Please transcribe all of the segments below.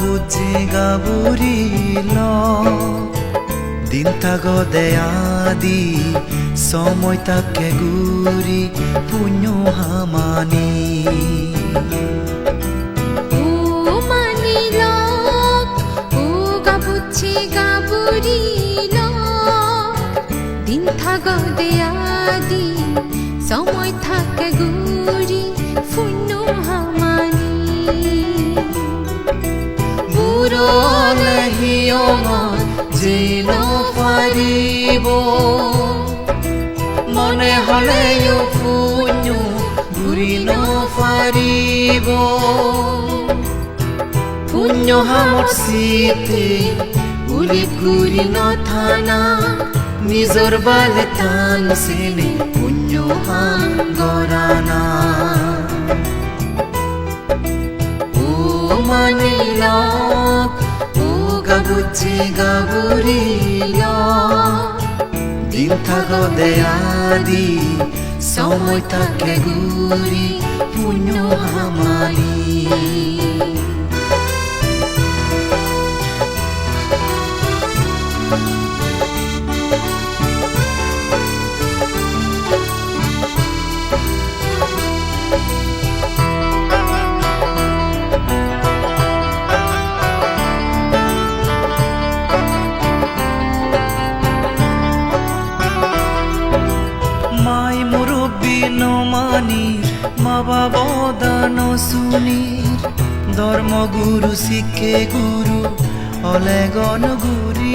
বুজি গাবুরিল দিন থাগ দেয়াদি সময় তাকে গুরি পুণ্য হামানি। ও ও দিন থাক দেয়াদি সময় থাকে গুরি পাৰিব মনে হলেও পুণ্য ঘূৰি নপাৰিব পুণ্য হামত চিতে উলি ঘূৰি নথানা নিজৰ বালে টান চেনে পুণ্য হাম গৰানা ও মানিল ও গাবুজি গাবুরিল দিন থাক দেয়াদি সময় থাকে গুরি পুণ্য মাই নমানির মা বাবা দান শুনির ধর্মগুরু শিখে গুরু হলে গণ গুরি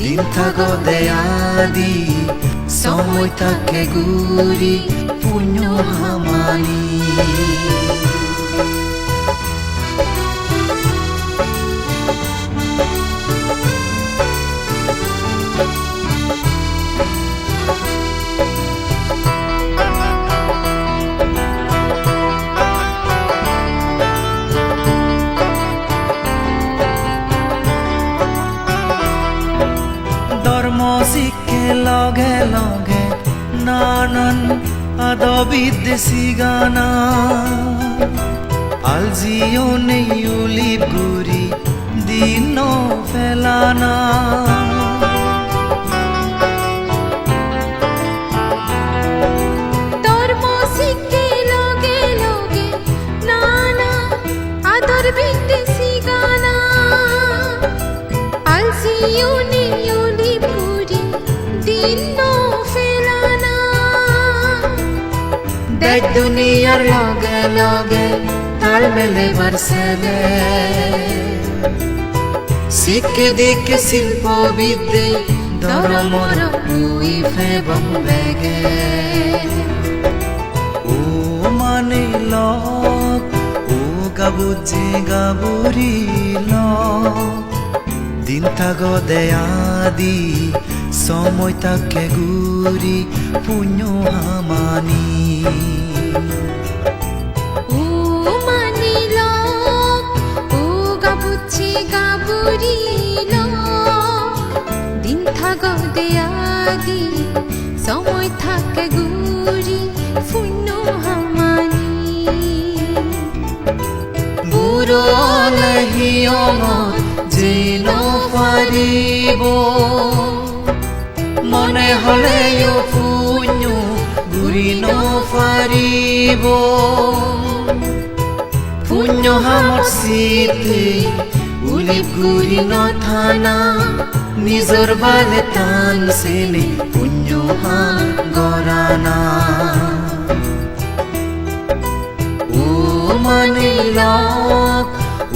দিন থাক দেয়াদি সময় থাকে নানান আদবিদ্বেষী গানা। আলজিও নেই উলিপ দিন ফেলানা। দেখ দুনিয়ার লগে লগে তাল মেলে বারসেলে। শিখে দেখে শিল্প বিদ্যে ধর্মর উই ফেবং বেগে। ও মানে মানিল ও গাবুজি গাবুরিল দিন থাক দেয়াদি, সময় তাকে গুরি পুণ্য হামানি। দেয়াদি সময় থাকে গুরি শূন্য হামানি। বুড়লে হিয়মত জিন মনে হলেও ঘুরিনো ফারিব। পুণ্য হামর স্মৃতি উলিপ ঘুরিন থানা, নিজর বালে তান সেনে পুণ্য হাম গরানা। ও মানে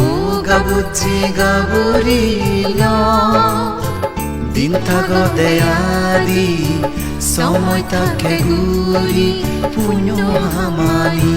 ও গাবুচি গাবুরি লক, দিন থাক দেয়াদি সময় তাকে ঘুরি পুণ্য হামানি